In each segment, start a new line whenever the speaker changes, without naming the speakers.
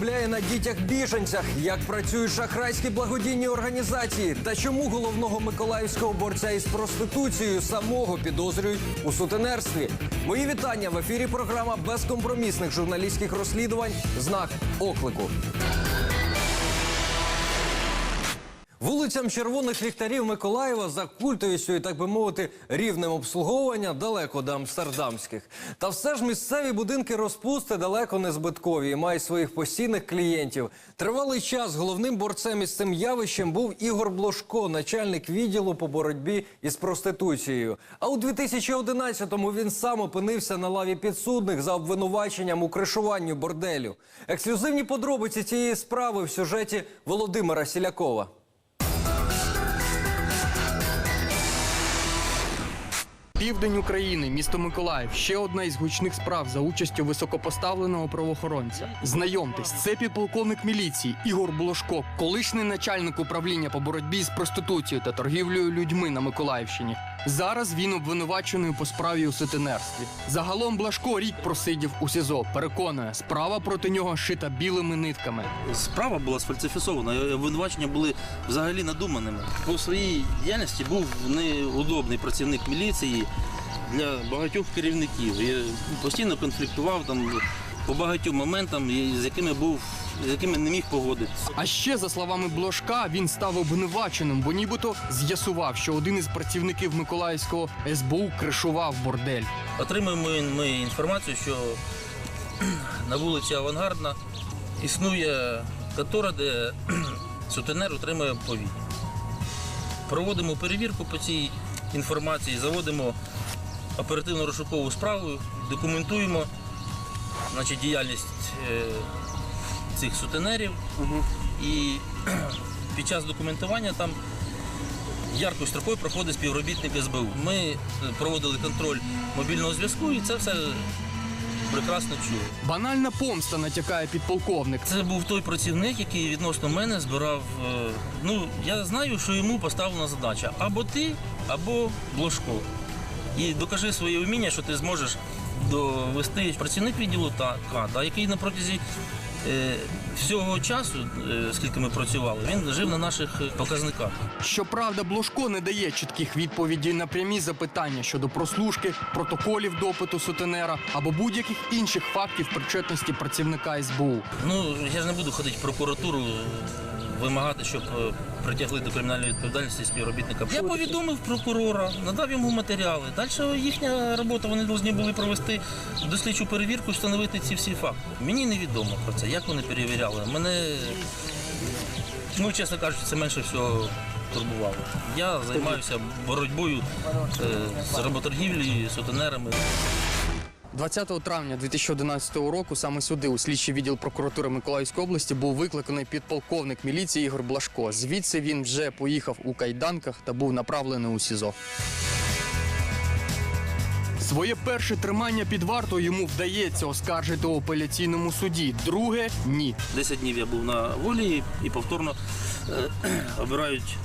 Заробляє на дітях біженцях? Як працюють шахрайські благодійні організації? Та чому головного миколаївського борця із проституцією самого підозрюють у сутенерстві? Мої вітання в ефірі. Програма безкомпромісних журналістських розслідувань. Знак оклику. Вулицям червоних ліхтарів Миколаєва за культовістю і так би мовити рівнем обслуговування далеко до амстердамських. Та все ж місцеві будинки розпусти далеко не збиткові і мають своїх постійних клієнтів. Тривалий час головним борцем із цим явищем був Ігор Блошко, начальник відділу по боротьбі із проституцією. А у 2011-му він сам опинився на лаві підсудних за обвинуваченням у кришуванню борделю. Ексклюзивні подробиці цієї справи в сюжеті Володимира Сілякова.
Південь України, місто Миколаїв. Ще одна із гучних справ за участю високопоставленого правоохоронця. Знайомтесь, це підполковник міліції Ігор Блошко, колишній начальник управління по боротьбі з проституцією та торгівлею людьми на Миколаївщині. Зараз він обвинувачений по справі у сутенерстві. Загалом Блашко рік просидів у СІЗО. Переконує, справа проти нього шита білими нитками.
Справа була сфальсифікована, і обвинувачення були взагалі надуманими. По своїй діяльності був неудобний працівник міліції для багатьох керівників. І постійно конфліктував там по багатьом моментам, з якими був, з якими не міг погодитися.
А ще, за словами Блошка, він став обвинуваченим, бо нібито з'ясував, що один із працівників Миколаївського СБУ кришував бордель.
Отримуємо ми інформацію, що на вулиці Авангардна існує контора, де сутенер отримує повій. Проводимо перевірку по цій інформації, заводимо оперативно-розшукову справу, документуємо значить, діяльність е, цих сутенерів. І під час документування там яркою строкою проходить співробітник СБУ. Ми е, проводили контроль мобільного зв'язку і це все прекрасно чули.
Банальна помста натякає підполковник.
Це був той працівник, який відносно мене збирав. е, Ну, я знаю, що йому поставлена задача або ти, або Блошко. І докажи своє вміння, що ти зможеш довести працівник відділу та К, та, який на протязі е, всього часу, е, скільки ми працювали, він жив на наших показниках.
Щоправда, Блошко не дає чітких відповідей на прямі запитання щодо прослушки, протоколів допиту сутенера або будь-яких інших фактів причетності працівника СБУ.
Ну, я ж не буду ходити в прокуратуру, вимагати, щоб е, притягли до кримінальної відповідальності співробітника. Я повідомив прокурора, надав йому матеріали. Далі їхня робота, вони повинні були провести дослідчу перевірку, встановити ці всі факти. Мені невідомо про це, як вони перевіряли. Мене, ну, чесно кажучи, це менше всього турбувало. Я займаюся боротьбою е, з работоргівлею, сутенерами.
20 травня 2011 року саме сюди, у слідчий відділ прокуратури Миколаївської області, був викликаний підполковник міліції Ігор Блашко. Звідси він вже поїхав у кайданках та був направлений у СІЗО. Своє перше тримання під вартою йому вдається оскаржити у апеляційному суді. Друге ні.
10 днів я був на волі і повторно е, обирають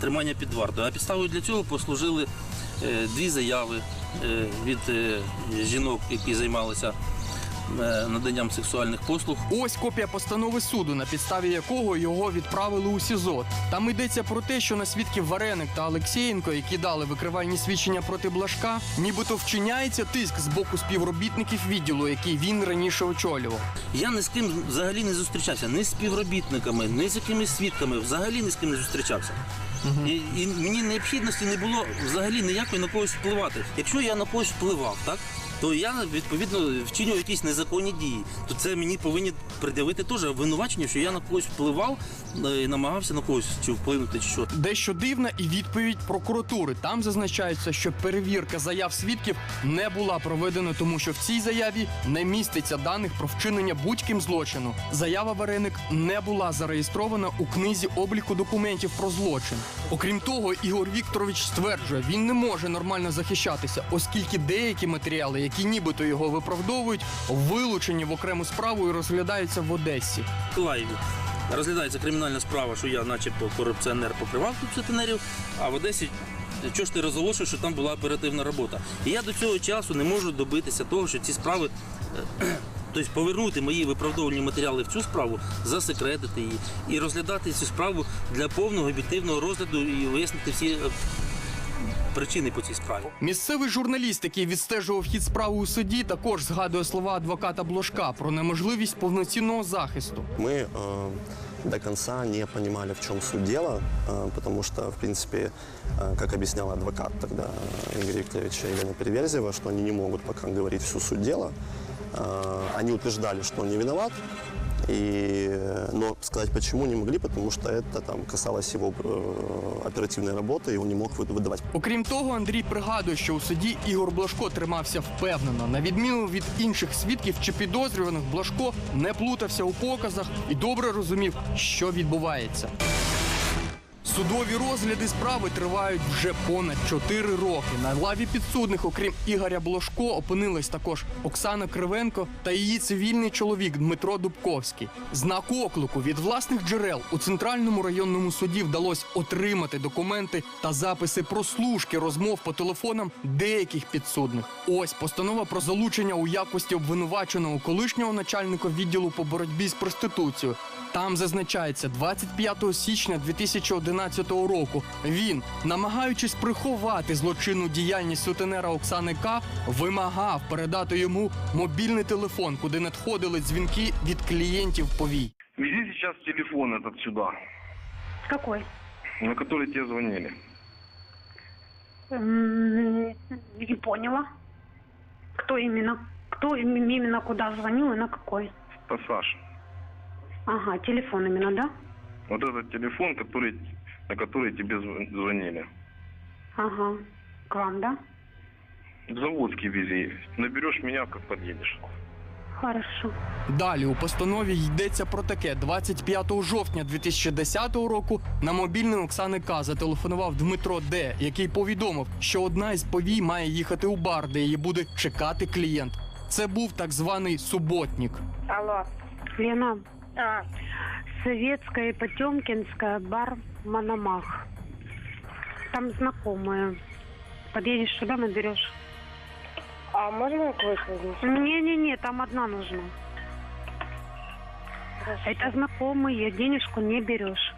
тримання під вартою. А підставою для цього послужили е, дві заяви від е, жінок, які займалися е, наданням сексуальних послуг.
Ось копія постанови суду, на підставі якого його відправили у СІЗО. Там йдеться про те, що на свідків Вареник та Олексєєнко, які дали викривальні свідчення проти Блашка, нібито вчиняється тиск з боку співробітників відділу, який він раніше очолював.
Я ні з ким взагалі не зустрічався, ні з співробітниками, ні з якимись свідками, взагалі ні з ким не зустрічався. І, і мені необхідності не було взагалі ніякої на когось впливати. Якщо я на когось впливав, так то я відповідно вчинював якісь незаконні дії. То це мені повинні пред'явити теж обвинувачення, що я на когось впливав е, і намагався на когось чи вплинути, чи що.
Дещо дивна і відповідь прокуратури. Там зазначається, що перевірка заяв свідків не була проведена, тому що в цій заяві не міститься даних про вчинення будь-ким злочину. Заява Вареник не була зареєстрована у книзі обліку документів про злочин. Окрім того, Ігор Вікторович стверджує, він не може нормально захищатися, оскільки деякі матеріали, які нібито його виправдовують, вилучені в окрему справу і розглядаються в Одесі.
В Миколаєві розглядається кримінальна справа, що я, начебто, корупціонер покривав сутенерів, а в Одесі. Чого ж ти розголошуєш, що там була оперативна робота? І я до цього часу не можу добитися того, що ці справи е, Тобто повернути мої виправдовувальні матеріали в цю справу, засекретити її і розглядати цю справу для повного об'єктивного розгляду і вияснити всі е, причини по цій справі.
Місцевий журналіст, який відстежував хід справи у суді, також згадує слова адвоката Блошка про неможливість повноцінного захисту.
Мы э, до конца не понимали, в чем суть дела, э, потому что, в принципе, э, как объяснял адвокат тогда э, Игоря Викторовича Елена Переверзева, что они не могут пока говорить всю суть дела. Э, они утверждали, что он не виноват, и, э, но сказать почему не могли, потому что это там касалось его э, оперативной работы, и он не мог вы- выдавать
Окрім того, Андрій пригадує, що у суді Ігор Блашко тримався впевнено. На відміну від інших свідків чи підозрюваних, Блашко не плутався у показах і добре розумів, що відбувається. Судові розгляди справи тривають вже понад 4 роки. На лаві підсудних, окрім Ігоря Блошко, опинились також Оксана Кривенко та її цивільний чоловік Дмитро Дубковський. Знак оклику від власних джерел у центральному районному суді вдалося отримати документи та записи прослушки розмов по телефонам деяких підсудних. Ось постанова про залучення у якості обвинуваченого колишнього начальника відділу по боротьбі з проституцією. Там зазначається 25 січня 2011 року. Він, намагаючись приховати злочинну діяльність сутенера Оксани К, вимагав передати йому мобільний телефон, куди надходили дзвінки від клієнтів повій.
Вези сейчас телефон этот сюда,
Какой?
на который тебе звонили.
М, Не поняла. Кто именно? Кто им- именно куда звонил и на какой?
Пассаж.
Ага, телефон именно, да?
Вот этот телефон, который, на который тебе зв- звонили.
Ага. К вам, да?
В Заводский вези. Наберешь меня, как подъедешь.
Хорошо.
Далі у постанові йдеться про таке: 25 жовтня 2010 року на мобільний Оксани К зателефонував Дмитро Д, який повідомив, що одна із повій має їхати у бар, де її буде чекати клієнт. Це був так званий суботник.
Алло.
Лена,
А,
Советская и Потемкинская, бар Мономах. Там знакомые. Подъедешь сюда, наберешь.
а можно к выходу?
Не-не-не, там одна нужна. Это знакомые, денежку не берешь.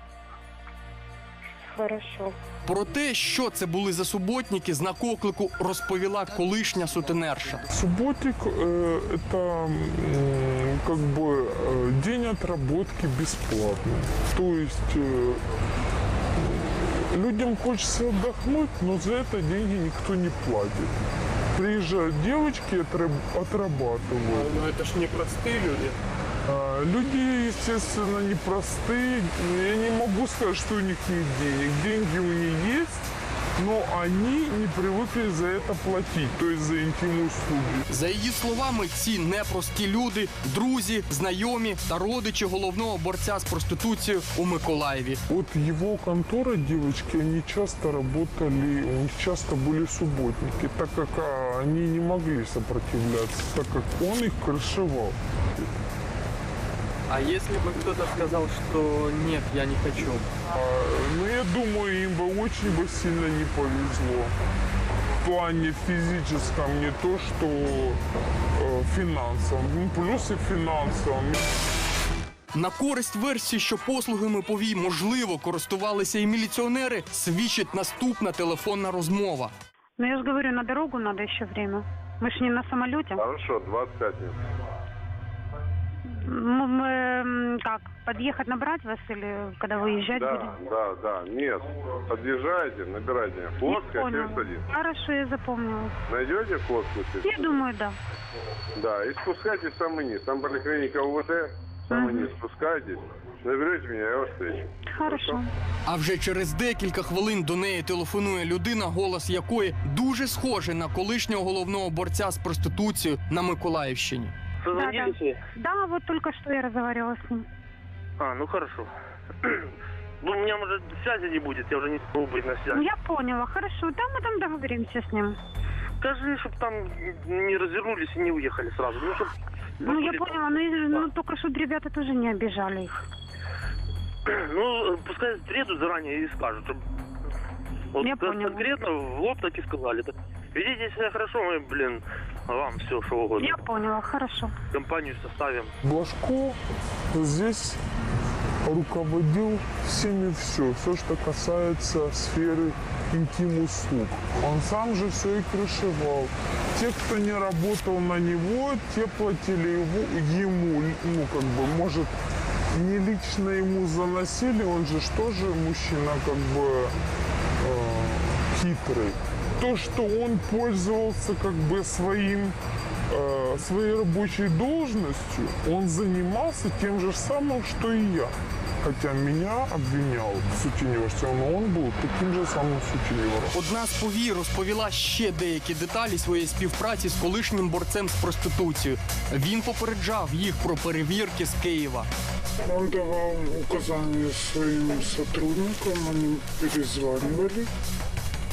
Хорошо.
Про те, що це були за суботники, знак оклику розповіла колишня сутенерша.
Субботик э, это м, как бы э, день отработки бесплатный. То есть э, людям хочется отдохнуть, но за это деньги никто не платит. Приезжают девочки, отраб- отрабатывают.
Ну це ж не прості люди.
А, Люди, естественно, непростые. Я не могу сказать, что у них нет денег. Деньги у них есть, но они не привыкли за это платить, то есть за интим-услуги.
За її словами, ці непрості люди, друзі, знайомі та родичі головного борця з проституцією у Миколаєві.
Вот его контора, девочки, они часто работали, у них часто были субботники, так как а, они не могли сопротивляться, так как он их крышевал.
А если бы кто-то сказал, что нет, я не хочу?
А, ну, я думаю, им бы очень бы сильно не повезло. В плане физическом, не то что э, финансовом. Ну, плюс и финансовом.
На користь версії, що послугами повій можливо користувалися і міліціонери, свідчить наступна телефонна розмова.
Ну, я же говорю, на дорогу надо еще время. Мы же не на самолете.
Хорошо, 25 минут.
М- мы, м, как, подъехать набрать вас или когда выезжать
Да,
будем?
да, да. Нет. Подъезжаете, набирайте меня.
Не
Флотская,
понял.
71.
Хорошо, я запомнила.
Найдете Флотскую,
Я
71?
думаю, да.
Да, и спускайтесь в самый низ. Там поликлиника УВД, в самый
Мгм.
низ спускайтесь. Наберете меня, я вас встречу.
Хорошо.
А вже через декілька хвилин до неї телефонує людина, голос якої дуже схожий на колишнього головного борця з проституцією на Миколаївщині.
Созвонились вы?
Да, вот только что я разговаривала с ним.
А, ну хорошо. Ну, у меня, может, связи не будет, я уже не смогу быть на
Ну,
связи.
я поняла. Хорошо, да, мы там договоримся с ним.
Скажи, чтобы там не развернулись и не уехали сразу. Ну, чтоб
Ну, я поняла, но и- ну, только чтобы ребята тоже не обижали их.
Ну, пускай приедут заранее и скажут. Вот
Я поняла.
конкретно в лоб так и сказали. Ведите себя хорошо, мы, блин,
вам все, что угодно.
Я поняла, хорошо.
Компанию составим.
Блажко здесь руководил всеми все, все, что касается сферы интим-услуг. Он сам же все и крышевал. Те, кто не работал на него, те платили его, ему, ну, как бы, может, не лично ему заносили, он же ж тоже мужчина, как бы, э, хитрый. То, что он пользовался, как бы, своим э, своей рабочей должностью, он занимался тем же самым, что и я. Хотя меня обвинял в сутенерстве, но он был таким же самым сутенером.
Одна з повій розповіла ще деякі деталі своєї співпраці з колишнім борцем з проституцією. Він попереджав їх про перевірки з Києва.
Он давал указания своим сотрудникам, они перезванивали,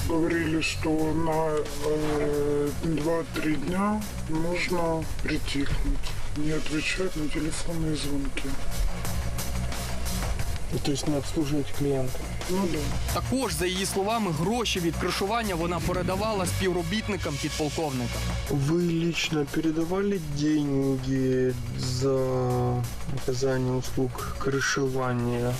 говорили, что на э, 2-3 дня нужно притихнуть, не отвечать на телефонные звонки.
То есть не обслужують клієнта.
Ну да.
Також, за її словами, гроші від кришування вона передавала співробітникам підполковника.
Вы лично передавали деньги за оказание услуг крышевания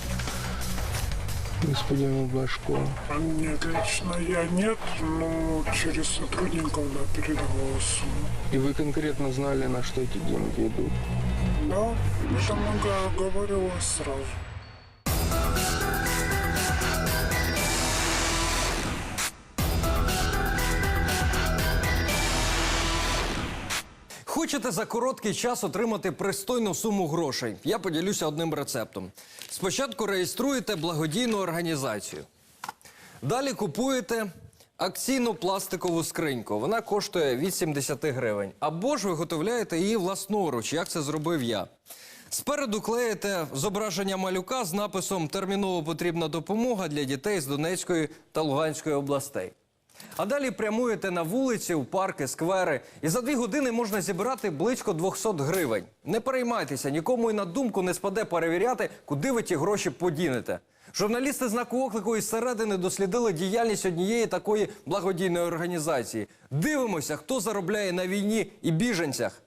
Господину Блажко?
А Нет, лично я нет, но через сотрудников, да, передавала сумму.
И вы конкретно знали, на что эти деньги идут?
Да, это много говорилось сразу.
Хочете за короткий час отримати пристойну суму грошей? Я поділюся одним рецептом. Спочатку реєструєте благодійну організацію. Далі купуєте акційну пластикову скриньку. Вона коштує від 70 гривень. Або ж виготовляєте її власноруч, як це зробив я. Спереду клеїте зображення малюка з написом Терміново потрібна допомога для дітей з Донецької та Луганської областей. А далі прямуєте на вулиці, у парки, сквери. І за дві години можна зібрати близько 200 гривень. Не переймайтеся, нікому і на думку не спаде перевіряти, куди ви ті гроші подінете. Журналісти знаку оклику із середини дослідили діяльність однієї такої благодійної організації. Дивимося, хто заробляє на війні і біженцях.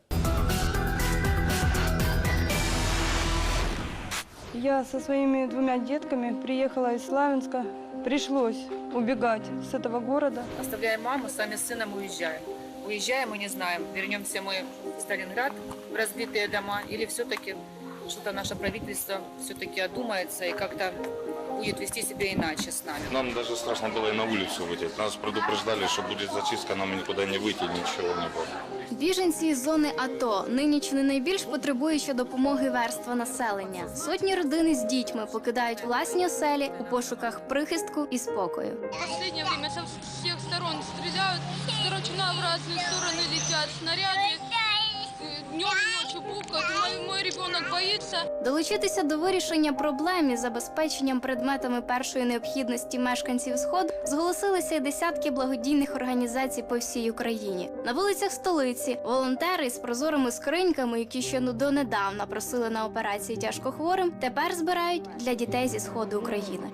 Я со своими двумя детками приехала из Славянска. Пришлось убегать с этого города.
Оставляем маму, сами с сыном уезжаем. Уезжаем, мы не знаем, вернемся мы в Сталинград, в разбитые дома, или все-таки что-то наше правительство все-таки одумается и как-то будет вести себя иначе с нами.
Нам даже страшно было и на улицу выйти. Нас предупреждали, что будет зачистка, нам никуда не выйти, ничего не было.
Біженці з зони АТО нині чи не найбільш потребуюча допомоги верства населення. Сотні родини з дітьми покидають власні оселі у пошуках прихистку і спокою.
В последнее время со всех сторон стреляют, с Корочуна в разные стороны летят снаряды, днем и ночью бухают. Мой, мой ребенок боится.
Долучитися до вирішення проблем із забезпеченням предметами першої необхідності мешканців сходу зголосилися й десятки благодійних організацій по всій Україні. На вулицях столиці волонтери з прозорими скриньками, які ще ну донедавна просили на операції тяжкохворим, тепер збирають для дітей зі сходу України.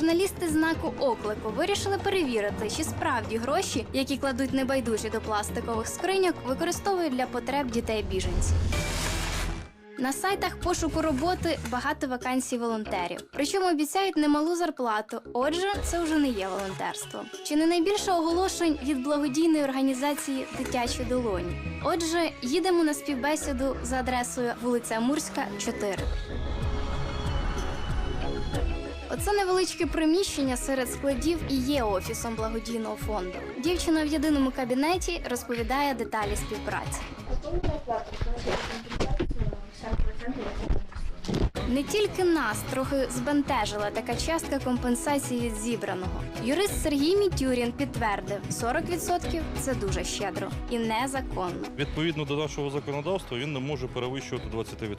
Журналісти знаку оклику вирішили перевірити, чи справді гроші, які кладуть небайдужі до пластикових скриньок, використовують для потреб дітей-біженців. На сайтах пошуку роботи багато вакансій волонтерів. Причому обіцяють немалу зарплату. Отже, це вже не є волонтерство. Чи не найбільше оголошень від благодійної організації Дитячі долоні? Отже, їдемо на співбесіду за адресою вулиця Амурська, 4. Оце невеличке приміщення серед складів і є офісом благодійного фонду. Дівчина в єдиному кабінеті розповідає деталі співпраці. Не тільки нас трохи збентежила така частка компенсації від зібраного. Юрист Сергій Мітюрін підтвердив, 40% – це дуже щедро і незаконно.
Відповідно до нашого законодавства він не може перевищувати 20%.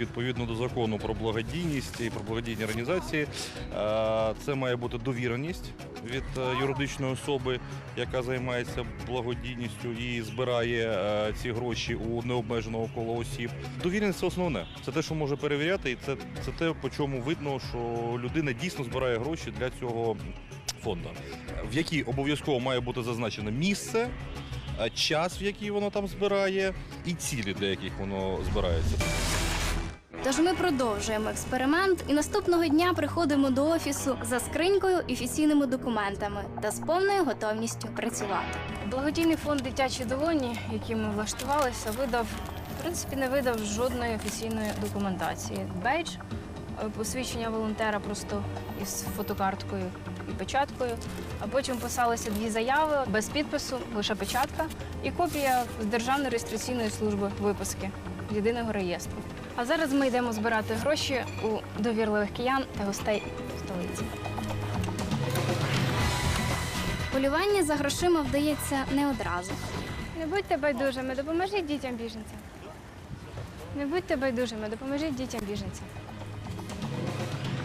Відповідно до закону про благодійність і про благодійні організації, е, це має бути довіреність від е, юридичної особи, яка займається благодійністю і збирає е, ці гроші у необмеженого кола осіб. Довіреність це основне. Це те, що може перевіряти, і це, це те, по чому видно, що людина дійсно збирає гроші для цього фонду, в якій обов'язково має бути зазначено місце, час, в який воно там збирає, і цілі, для яких воно збирається.
Тож ми продовжуємо експеримент і наступного дня приходимо до офісу за скринькою і офіційними документами та з повною готовністю працювати.
Благодійний фонд дитячі долоні, який ми влаштувалися, видав в принципі не видав жодної офіційної документації. Бейдж, е, посвідчення волонтера просто із фотокарткою і печаткою. А потім писалися дві заяви без підпису, лише печатка і копія з Державної реєстраційної служби виписки єдиного реєстру. А зараз ми йдемо збирати гроші у довірливих киян та гостей столиці.
Полювання за грошима вдається не одразу.
Не будьте байдужими, допоможіть дітям біженцям. Не будьте байдужими, допоможіть дітям біженцям.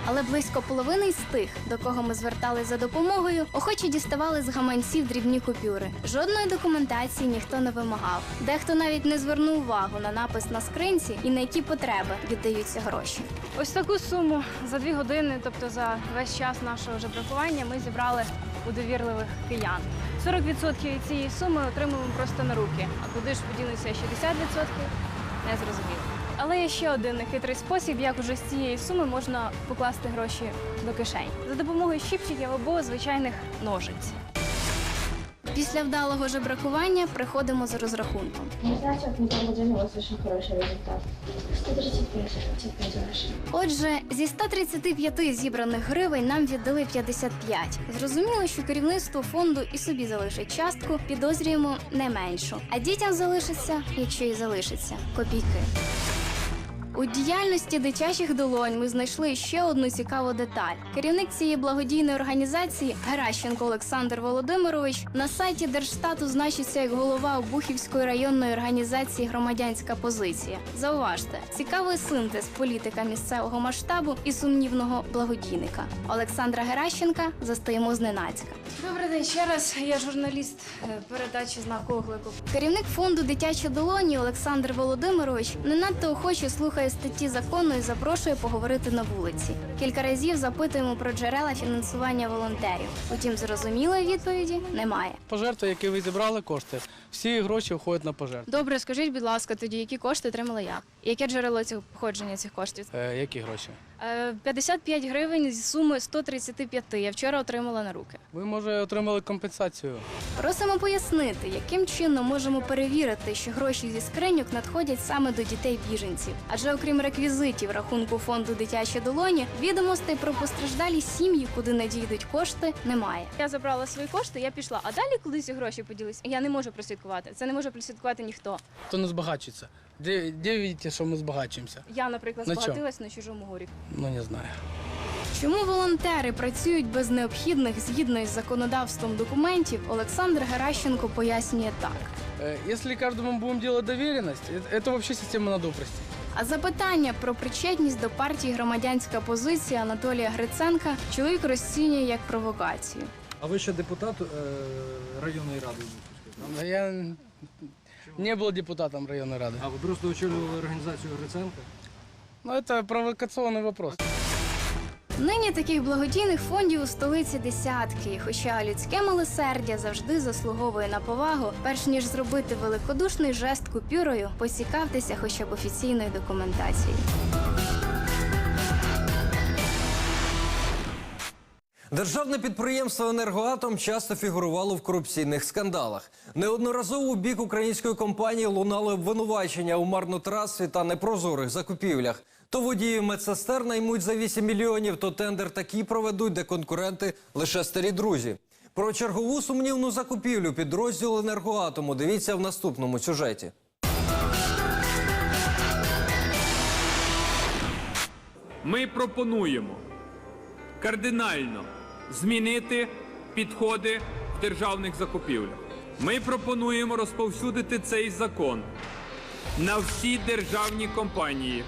Але близько половини з тих, до кого ми звертались за допомогою, охоче діставали з гаманців дрібні купюри. Жодної документації ніхто не вимагав. Дехто навіть не звернув увагу на напис на скринці і на які потреби віддаються гроші.
Ось таку суму за дві години, тобто за весь час нашого жебракування, ми зібрали у довірливих киян. 40% від цієї суми отримуємо просто на руки. А куди ж поділися 60%, не зрозуміло. Але є ще один нехитрий спосіб, як уже з цієї суми можна покласти гроші до кишень за допомогою щипчиків або звичайних ножиць.
Після вдалого жебракування приходимо з розрахунком.
Значит, мы там будем у вас очень хороший результат. 135, 35.
Отже, зі 135 зібраних гривень нам віддали 55. Зрозуміло, що керівництво фонду і собі залишить частку, підозрюємо не меншу. А дітям залишиться, якщо і залишиться, копійки. У діяльності дитячих долонь ми знайшли ще одну цікаву деталь. Керівник цієї благодійної організації Геращенко Олександр Володимирович на сайті Держстату значиться як голова Обухівської районної організації Громадянська позиція. Зауважте, цікавий синтез політика місцевого масштабу і сумнівного благодійника. Олександра Геращенка застаємо зненацька.
Добрий день ще раз. Я журналіст е, передачі знаку оклику.
Керівник фонду дитячі долоні Олександр Володимирович не надто охоче слухає статті закону і запрошує поговорити на вулиці. Кілька разів запитуємо про джерела фінансування волонтерів. Утім, зрозумілої відповіді немає.
Пожертви, які ви зібрали кошти, всі гроші входять на пожертви.
Добре, скажіть, будь ласка, тоді які кошти отримала я? Яке джерело цього походження цих коштів?
Е, які гроші?
Е, 55 гривень з суми 135 я вчора отримала на руки.
Ви, може, отримали компенсацію.
Просимо пояснити, яким чином можемо перевірити, що гроші зі скриньок надходять саме до дітей біженців. Адже окрім реквізитів рахунку фонду дитячі долоні, відомостей про постраждалі сім'ї, куди надійдуть кошти, немає.
Я забрала свої кошти, я пішла. А далі, коли ці гроші поділися, я не можу прослідкувати. Це не може прослідкувати ніхто.
Хто не збагачується? Де, де видите, що ми збагачуємося?
Я, наприклад,
На чому?
збагатилась на чужому горі.
Ну, не знаю.
Чому волонтери працюють без необхідних згідно із законодавством документів, Олександр Геращенко пояснює так.
Э, Если каждому будем делать доверенность, это, это вообще систему надо упростить.
А запитання про причетність до партії громадянська позиція Анатолія Гриценка чоловік розцінює як провокацію.
А ви ще депутат е, районної ради?
Но Я не был депутатом районной рады.
А ви просто очолювали організацію Гриценка?
Ну, это провокационный вопрос.
Нині таких благодійних фондів у столиці десятки, хоча людське милосердя завжди заслуговує на повагу, перш ніж зробити великодушний жест купюрою, поцікавтеся хоча б офіційною документацією.
Державне підприємство Енергоатом часто фігурувало в корупційних скандалах. Неодноразово у бік української компанії лунали обвинувачення у марнотратстві та непрозорих закупівлях. То водії медсестер наймуть за 8 мільйонів, то тендер такі проведуть, де конкуренти лише старі друзі. Про чергову сумнівну закупівлю підрозділу енергоатому дивіться в наступному сюжеті.
Ми пропонуємо кардинально змінити підходи в державних закупівлях. Ми пропонуємо розповсюдити цей закон на всі державні компанії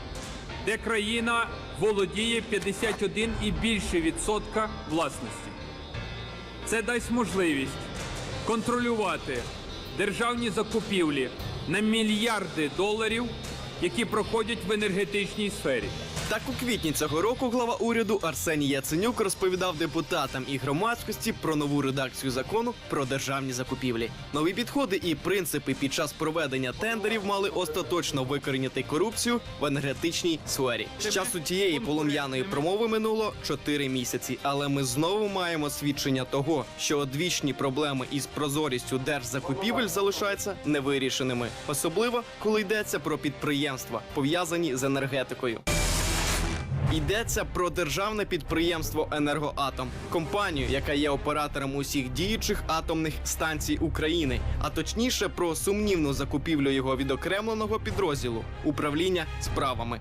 де країна володіє 51 і більше відсотка власності. Це дасть можливість контролювати державні закупівлі на мільярди доларів, які проходять в енергетичній сфері.
Так у квітні цього року глава уряду Арсеній Яценюк розповідав депутатам і громадськості про нову редакцію закону про державні закупівлі. Нові підходи і принципи під час проведення тендерів мали остаточно викорінити корупцію в енергетичній сфері. З часу тієї полум'яної промови минуло 4 місяці, але ми знову маємо свідчення того, що одвічні проблеми із прозорістю держзакупівель залишаються невирішеними, особливо коли йдеться про підприємства, пов'язані з енергетикою. Йдеться про державне підприємство Енергоатом, компанію, яка є оператором усіх діючих атомних станцій України, а точніше про сумнівну закупівлю його відокремленого підрозділу управління справами.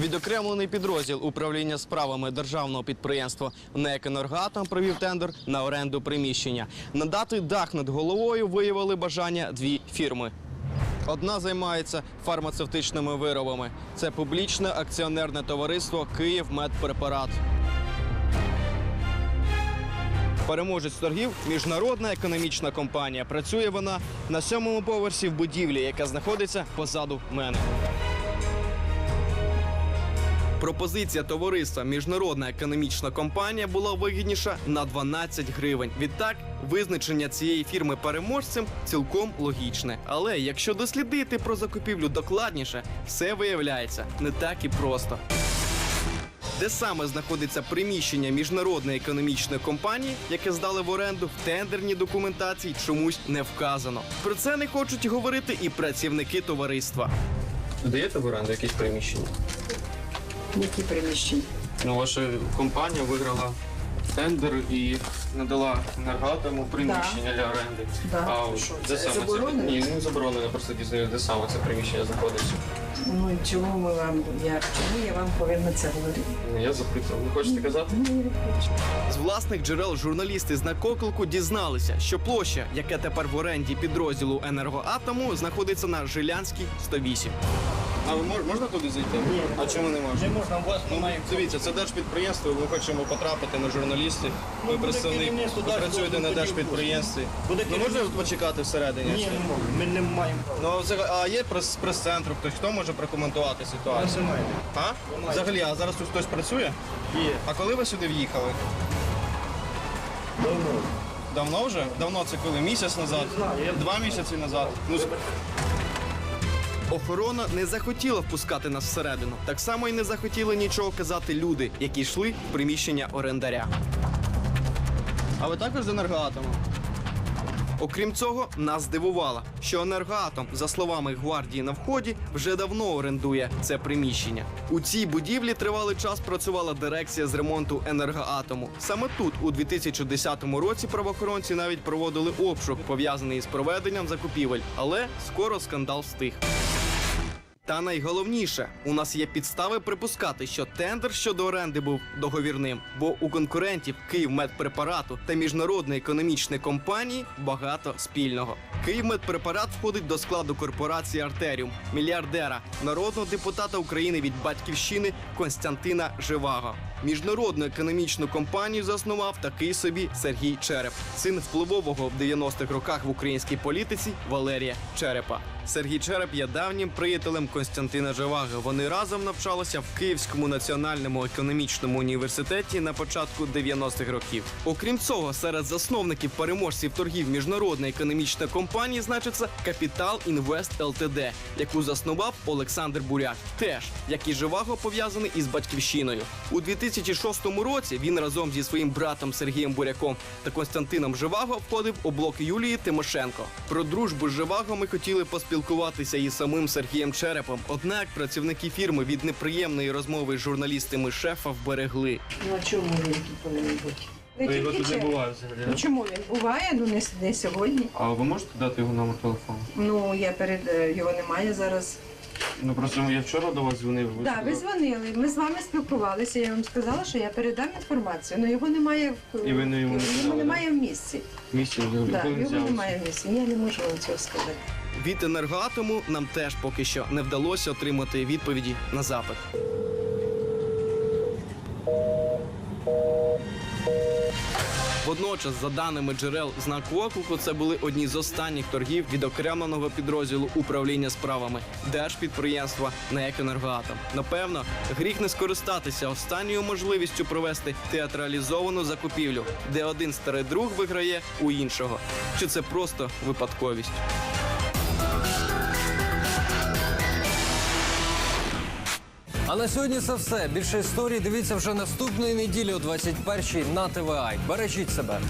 Відокремлений підрозділ управління справами державного підприємства НЕК «Енергоатом» провів тендер на оренду приміщення. Надати дах над головою виявили бажання дві фірми. Одна займається фармацевтичними виробами. Це публічне акціонерне товариство Київ Медпрепарат. Переможець торгів міжнародна економічна компанія. Працює вона на сьомому поверсі в будівлі, яка знаходиться позаду мене. Пропозиція товариства Міжнародна економічна компанія була вигідніша на 12 гривень. Відтак, визначення цієї фірми переможцем цілком логічне. Але якщо дослідити про закупівлю докладніше, все виявляється не так і просто. Де саме знаходиться приміщення міжнародної економічної компанії, яке здали в оренду в тендерній документації, чомусь не вказано. Про це не хочуть говорити і працівники товариства. Даєте в оренду якісь приміщення?
Які приміщення?
Ну, ваша компанія виграла тендер і надала енергоатому приміщення для оренди.
Да.
А
Що,
де
це
саме
заборонено?
Ні, не заборонено, просто дізнаю, де саме це приміщення знаходиться.
Ну і чому ми вам я чому я вам повинна це говорити?
Ну, Я запитав, ви хочете казати?
Ні, не хочу.
З власних джерел журналісти з накоклику дізналися, що площа, яка тепер в оренді підрозділу енергоатому, знаходиться на Жилянській 108. А ви мож- можна туди зайти? Ні. А чому не можна?
Не можна, у вас
Ну,
немає.
дивіться, це держпідприємство, ми хочемо потрапити на журналісти. Ви
буде
представник,
керівництво
ви працюєте на держпідприємстві.
Буде
Ну можна
керівництво.
почекати всередині?
Ні, не можна. Ми не маємо права.
Ну, а взагалі- а є прес- прес-центру, хтось хто може прокоментувати ситуацію?
Немає.
А? Взагалі, а зараз тут хтось працює?
Є.
А коли ви сюди в'їхали?
Давно.
Давно вже? Давно це коли? Місяць назад?
Не знаю, я-
Два місяці назад. Ну, з- Охорона не захотіла впускати нас всередину. Так само і не захотіли нічого казати люди, які йшли в приміщення орендаря. А ви також з енергоатому? Окрім цього, нас здивувало, що енергоатом, за словами гвардії на вході, вже давно орендує це приміщення. У цій будівлі тривалий час працювала дирекція з ремонту енергоатому. Саме тут, у 2010 році, правоохоронці навіть проводили обшук, пов'язаний з проведенням закупівель, але скоро скандал встиг. Та найголовніше, у нас є підстави припускати, що тендер щодо оренди був договірним, бо у конкурентів Київмедпрепарату та міжнародної економічної компанії багато спільного. Київмедпрепарат входить до складу корпорації Артеріум, мільярдера, народного депутата України від батьківщини Константина Живаго. Міжнародну економічну компанію заснував такий собі Сергій Череп, син впливового в 90-х роках в українській політиці Валерія Черепа. Сергій Череп є давнім приятелем Константина Живаги. Вони разом навчалися в Київському національному економічному університеті на початку 90-х років. Окрім цього, серед засновників переможців торгів міжнародної економічної компанії значиться Капітал Інвест ЛТД, яку заснував Олександр Буряк. Теж як і Живаго пов'язаний із батьківщиною. У 2006 році він разом зі своїм братом Сергієм Буряком та Константином Живаго входив у блок Юлії Тимошенко. Про дружбу з Живаго ми хотіли поспілкуватися із самим Сергієм Черепом. Однак працівники фірми від неприємної розмови з журналістами шефа вберегли.
Ну а чому він тут повинен бути?
Ну, його
тільки
буває взагалі,
Ну чому він буває? Ну не, с- не сьогодні.
А ви можете дати його номер телефону?
Ну я перед е, його немає зараз.
Ну просто я вчора до вас дзвонив.
Так, да, ви дзвонили. Ми з вами спілкувалися. Я вам сказала, що я передам інформацію. але його немає в
І ви не йому не
його немає в місці.
місці,
Так,
його не
немає в місті. Я не можу вам цього сказати.
Від енергоатому нам теж поки що не вдалося отримати відповіді на запит. Водночас, за даними джерел знаку оклику, це були одні з останніх торгів відокремленого підрозділу управління справами держпідприємства на «Екенергоатом». Напевно, гріх не скористатися останньою можливістю провести театралізовану закупівлю, де один старий друг виграє у іншого. Чи це просто випадковість?
А на сьогодні це все. Більше історій дивіться вже наступної неділі о 21-й на ТВА. Бережіть себе.